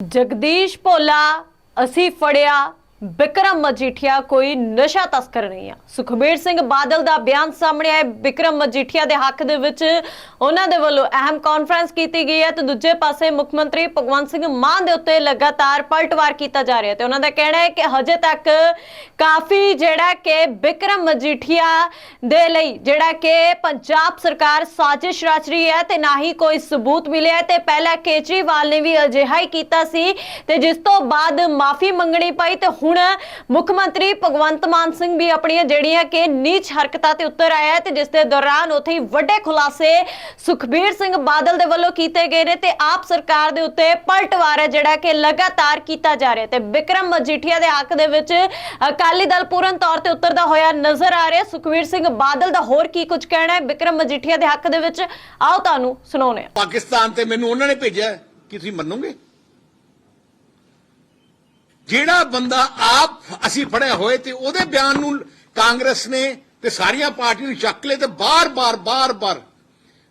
ਜਗਦੀਸ਼ ਭੋਲਾ ਅਸੀਂ ਫੜਿਆ ਬਿਕਰਮ ਮਜੀਠੀਆ ਕੋਈ ਨਸ਼ਾ ਤਸਕਰ ਨਹੀਂ ਆ। ਸੁਖਬੀਰ ਸਿੰਘ ਬਾਦਲ ਦਾ ਬਿਆਨ ਸਾਹਮਣੇ ਆਇਆ। ਬਿਕਰਮ ਮਜੀਠੀਆ ਦੇ ਹੱਕ ਦੇ ਵਿੱਚ ਉਹਨਾਂ ਦੇ ਵੱਲੋਂ ਅਹਿਮ ਕਾਨਫਰੰਸ ਕੀਤੀ ਗਈ ਹੈ ਤੇ ਦੂਜੇ ਪਾਸੇ ਮੁੱਖ ਮੰਤਰੀ ਭਗਵੰਤ ਸਿੰਘ ਮਾਨ ਦੇ ਉੱਤੇ ਲਗਾਤਾਰ ਪਲਟਵਾਰ ਕੀਤਾ ਜਾ ਰਿਹਾ ਤੇ ਉਹਨਾਂ ਦਾ ਕਹਿਣਾ ਹੈ ਕਿ ਹਜੇ ਤੱਕ ਕਾਫੀ ਜਿਹੜਾ ਕਿ ਬਿਕਰਮ ਮਜੀਠੀਆ ਦੇ ਲਈ ਜਿਹੜਾ ਕਿ ਪੰਜਾਬ ਸਰਕਾਰ ਸਾਜ਼ਿਸ਼ ਰਚ ਰਹੀ ਹੈ ਤੇ ਨਾ ਹੀ ਕੋਈ ਸਬੂਤ ਮਿਲਿਆ ਤੇ ਪਹਿਲਾਂ ਕੇਜਰੀਵਾਲ ਨੇ ਵੀ ਅਜਿਹਾ ਹੀ ਕੀਤਾ ਸੀ ਤੇ ਜਿਸ ਤੋਂ ਬਾਅਦ ਮਾਫੀ ਮੰਗਣੀ ਪਈ ਤੇ ਹੁਣ ਮੁੱਖ ਮੰਤਰੀ ਭਗਵੰਤ ਮਾਨ ਸਿੰਘ ਵੀ ਆਪਣੀਆਂ ਜਿਹੜੀਆਂ ਕਿ ਨੀਚ ਹਰਕਤਾਂ ਤੇ ਉੱਤਰ ਆਇਆ ਹੈ ਤੇ ਜਿਸ ਦੇ ਦੌਰਾਨ ਉੱਥੇ ਹੀ ਵੱਡੇ ਖੁਲਾਸੇ ਸੁਖਬੀਰ ਸਿੰਘ ਬਾਦਲ ਦੇ ਵੱਲੋਂ ਕੀਤੇ ਗਏ ਨੇ ਤੇ ਆਪ ਸਰਕਾਰ ਦੇ ਉੱਤੇ ਪਲਟਵਾਰ ਹੈ ਜਿਹੜਾ ਕਿ ਲਗਾਤਾਰ ਕੀਤਾ ਜਾ ਰਿਹਾ ਤੇ ਵਿਕਰਮ ਮਜੀਠੀਆ ਦੇ ਹੱਕ ਦੇ ਵਿੱਚ ਅਕਾਲੀ ਦਲ ਪੂਰਨ ਤੌਰ ਤੇ ਉਤਰਦਾ ਹੋਇਆ ਨਜ਼ਰ ਆ ਰਿਹਾ। ਸੁਖਬੀਰ ਸਿੰਘ ਬਾਦਲ ਦਾ ਹੋਰ ਕੀ ਕੁਝ ਕਹਿਣਾ ਹੈ? ਵਿਕਰਮ ਮਜੀਠੀਆ ਦੇ ਹੱਕ ਦੇ ਵਿੱਚ ਆਓ ਤੁਹਾਨੂੰ ਸੁਣਾਉਂਦੇ ਪਾਕਿਸਤਾਨ ਤੇ ਮੈਨੂੰ ਉਹਨਾਂ ਨੇ ਭੇਜਿਆ ਕਿ ਤੁਸੀਂ ਮੰਨੋਗੇ? ਜਿਹੜਾ ਬੰਦਾ ਆਪ ਅਸੀਂ ਫੜਿਆ ਹੋਏ ਤੇ ਉਹਦੇ ਬਿਆਨ ਨੂੰ ਕਾਂਗਰਸ ਨੇ ਤੇ ਸਾਰੀਆਂ ਪਾਰਟੀਆਂ ਨੂੰ ਚੱਕ ਲਏ ਤੇ ਬਾਰ-ਬਾਰ ਬਾਰ-ਬਾਰ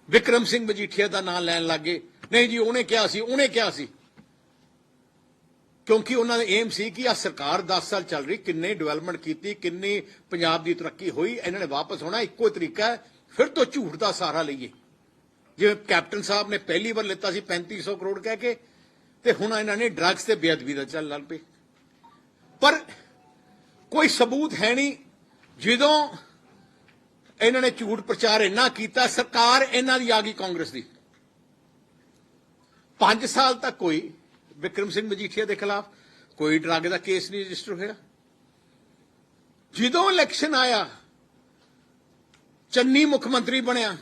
ਵਿਕਰਮ ਸਿੰਘ ਮਜੀਠੀਆ ਦਾ ਨਾਮ ਲੈਣ ਲੱਗੇ। ਨਹੀਂ ਜੀ, ਉਹਨੇ ਕਿਹਾ ਸੀ, ਉਹਨੇ ਕਿਹਾ ਸੀ। ਕਿਉਂਕਿ ਉਹਨਾਂ ਦਾ ਏਮ ਸੀ ਕਿ ਆ ਸਰਕਾਰ 10 ਸਾਲ ਚੱਲ ਰਹੀ, ਕਿੰਨੇ ਡਿਵੈਲਪਮੈਂਟ ਕੀਤੀ, ਕਿੰਨੀ ਪੰਜਾਬ ਦੀ ਤਰੱਕੀ ਹੋਈ, ਇਹਨਾਂ ਨੇ ਵਾਪਸ ਹੋਣਾ ਇੱਕੋ ਹੀ ਤਰੀਕਾ ਹੈ, ਫਿਰ ਤੋਂ ਝੂਠ ਦਾ ਸਹਾਰਾ ਲਈਏ। ਜਿਵੇਂ ਕੈਪਟਨ ਸਾਹਿਬ ਨੇ ਪਹਿਲੀ ਵਾਰ ਲਿੱਤਾ ਸੀ 3500 ਕਰੋੜ ਕਹਿ ਕੇ, ਤੇ ਹੁਣ ਇਹਨਾਂ ਨੇ ਡਰੱਗਸ ਤੇ ਬੇਅਦਬੀ ਦਾ ਚੱਲ ਲੱਗ ਪਏ। ਪਰ ਕੋਈ ਸਬੂਤ ਹੈ ਨਹੀਂ। ਜਦੋਂ ਇਹਨਾਂ ਨੇ ਝੂਠ ਪ੍ਰਚਾਰ ਇੰਨਾ ਕੀਤਾ, ਸਰਕਾਰ ਇਹਨਾਂ ਦੀ ਆ ਗਈ ਕਾਂਗਰਸ ਦੀ। 5 ਸਾਲ ਤੱਕ ਕੋਈ, ਵਿਕਰਮ ਸਿੰਘ ਮਜੀਠੀਆ ਦੇ ਖਿਲਾਫ ਕੋਈ ਡਰੱਗ ਦਾ ਕੇਸ ਨਹੀਂ ਰਜਿਸਟਰ ਹੋਇਆ। ਜਦੋਂ ਇਲੈਕਸ਼ਨ ਆਇਆ, ਚੰਨੀ ਮੁੱਖ ਮੰਤਰੀ ਬਣਿਆ।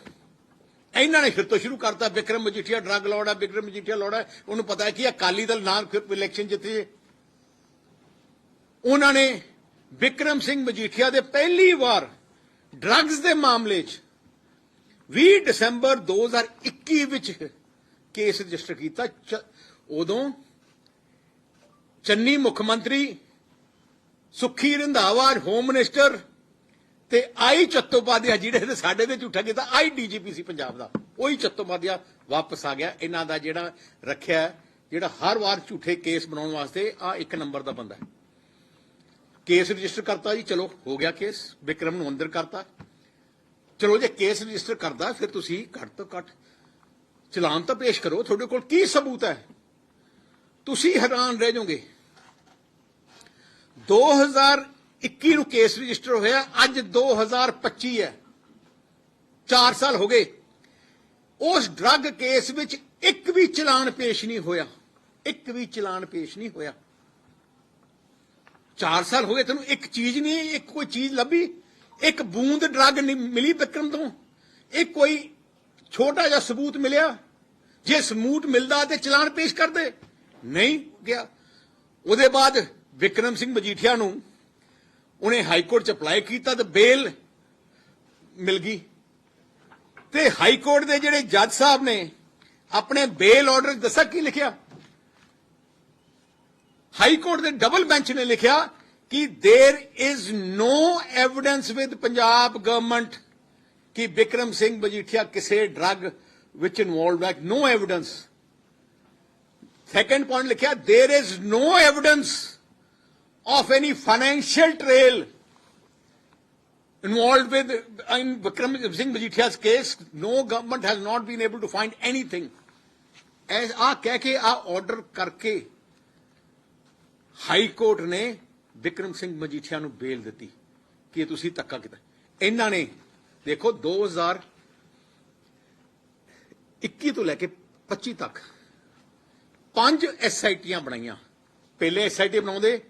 ਇਹਨਾਂ ਨੇ ਫਿਰ ਤੋਂ ਸ਼ੁਰੂ ਕਰਤਾ, ਵਿਕਰਮ ਮਜੀਠੀਆ ਡਰੱਗ ਲੋੜਾ ਵਿਕਰਮ ਮਜੀਠੀਆ ਲੋੜਾ ਉਹਨੂੰ ਪਤਾ ਹੈ ਕਿ ਅਕਾਲੀ ਦਲ ਨਾਲ ਫਿਰ ਇਲੈਕਸ਼ਨ ਜਿੱਤੇ ਉਹਨਾਂ ਨੇ ਵਿਕਰਮ ਸਿੰਘ ਮਜੀਠੀਆ ਦੇ ਪਹਿਲੀ ਵਾਰ ਡਰੱਗਸ ਦੇ ਮਾਮਲੇ 'ਚ 20 ਦਸੰਬਰ 2021 ਵਿੱਚ ਕੇਸ ਰਜਿਸਟਰ ਕੀਤਾ। ਚ- ਉਦੋਂ ਚੰਨੀ ਮੁੱਖ ਮੰਤਰੀ ਸੁਖੀ ਰੰਧਾਵਾ ਹੋਮ ਮਿਨਿਸਟਰ ਤੇ ਆਈ ਚੱਤੋਪਾਧਿਆ ਜਿਹੜੇ ਨੇ ਸਾਡੇ ਤੇ ਝੂਠਾ ਕੀਤਾ, ਆਈ ਡੀਜੀਪੀ ਸੀ ਪੰਜਾਬ ਦਾ, ਉਹੀ ਚੱਤੋਪਾਧਿਆ ਵਾਪਸ ਆ ਗਿਆ। ਇਹਨਾਂ ਦਾ ਜਿਹੜਾ ਰੱਖਿਆ, ਜਿਹੜਾ ਹਰ ਵਾਰ ਝੂਠੇ ਕੇਸ ਬਣਾਉਣ ਵਾਸਤੇ ਆ ਇੱਕ ਨੰਬਰ ਦਾ ਬੰਦਾ ਹੈ। ਕੇਸ ਰਜਿਸਟਰ ਕਰਤਾ ਜੀ, ਚਲੋ, ਹੋ ਗਿਆ ਕੇਸ, ਵਿਕਰਮ ਨੂੰ ਅੰਦਰ ਕਰਤਾ। ਚਲੋ, ਜੇ ਕੇਸ ਰਜਿਸਟਰ ਕਰਦਾ, ਫਿਰ ਤੁਸੀਂ ਘੱਟ ਤੋਂ ਘੱਟ ਚਲਾਨ ਤਾਂ ਪੇਸ਼ ਕਰੋ, ਤੁਹਾਡੇ ਕੋਲ ਕੀ ਸਬੂਤ ਹੈ? ਤੁਸੀਂ ਹੈਰਾਨ ਰਹਿ ਜਾਓਗੇ। 2021 ਨੂੰ ਕੇਸ ਰਜਿਸਟਰ ਹੋਇਆ, ਅੱਜ 2025 ਹੈ। 4 ਸਾਲ ਹੋ ਗਏ। ਉਸ ਡਰੱਗ ਕੇਸ ਵਿੱਚ ਇੱਕ ਵੀ ਚਲਾਨ ਪੇਸ਼ ਨਹੀਂ ਹੋਇਆ। ਇੱਕ ਵੀ ਚਲਾਨ ਪੇਸ਼ ਨਹੀਂ ਹੋਇਆ। 4 ਸਾਲ ਹੋ ਗਏ ਤੈਨੂੰ ਇੱਕ ਚੀਜ਼ ਨਹੀਂ, ਇੱਕ ਕੋਈ ਚੀਜ਼ ਲੱਭੀ, ਇੱਕ ਬੂੰਦ ਡਰੱਗ ਨਹੀਂ ਮਿਲੀ ਵਿਕਰਮ ਤੋਂ ਇਹ ਕੋਈ ਛੋਟਾ ਜਿਹਾ ਸਬੂਤ ਮਿਲਿਆ, ਜੇ ਸਬੂਤ ਮਿਲਦਾ ਤੇ ਚਲਾਨ ਪੇਸ਼ ਕਰਦੇ। ਨਹੀਂ ਗਿਆ। ਉਹਦੇ ਬਾਅਦ ਵਿਕਰਮ ਸਿੰਘ ਮਜੀਠੀਆ ਨੂੰ ਉਹਨੇ ਹਾਈ ਕੋਰਟ ਚ ਅਪਲਾਈ ਕੀਤਾ ਤੇ ਬੇਲ ਮਿਲ ਗਈ। ਤੇ ਹਾਈ ਕੋਰਟ ਦੇ ਜਿਹੜੇ ਜੱਜ ਸਾਹਿਬ ਨੇ ਆਪਣੇ ਬੇਲ ਆਰਡਰ ਦੱਸਿਆ, ਕੀ ਲਿਖਿਆ? ਹਾਈ ਕੋਰਟ ਦੇ ਡਬਲ ਬੈਂਚ ਨੇ ਲਿਖਿਆ ਕਿ there is no evidence with Punjab government ਕਿ ਵਿਕਰਮ ਸਿੰਘ ਮਜੀਠੀਆ ਕਿਸੇ ਡਰੱਗ ਵਿੱਚ ਇਨਵੋਲਵਡ ਹੈ ਨੋ ਐਵੀਡੈਂਸ ਸੈਕੰਡ ਪੁਆਇੰਟ ਲਿਖਿਆ there is no evidence of any financial trail involved with in Vikram Singh Majithia's case, no government has not been able to find anything. ਐਸ ਆ ਕਹਿ ਕੇ ਆ order ਕਰਕੇ high court ਨੇ ਵਿਕਰਮ ਸਿੰਘ ਮਜੀਠੀਆ ਨੂੰ ਬੇਲ ਦਿੱਤੀ ਕਿ ਇਹ ਤੁਸੀਂ ਧੱਕਾ ਕੀਤਾ। ਇਹਨਾਂ ਨੇ, ਦੇਖੋ 2021 ਤੋਂ ਲੈ ਕੇ 25 ਤੱਕ ਪੰਜ ਐਸਆਈਟੀਆਂ ਬਣਾਈਆਂ। ਪਹਿਲੇ ਐਸਆਈਟੀ ਬਣਾਉਂਦੇ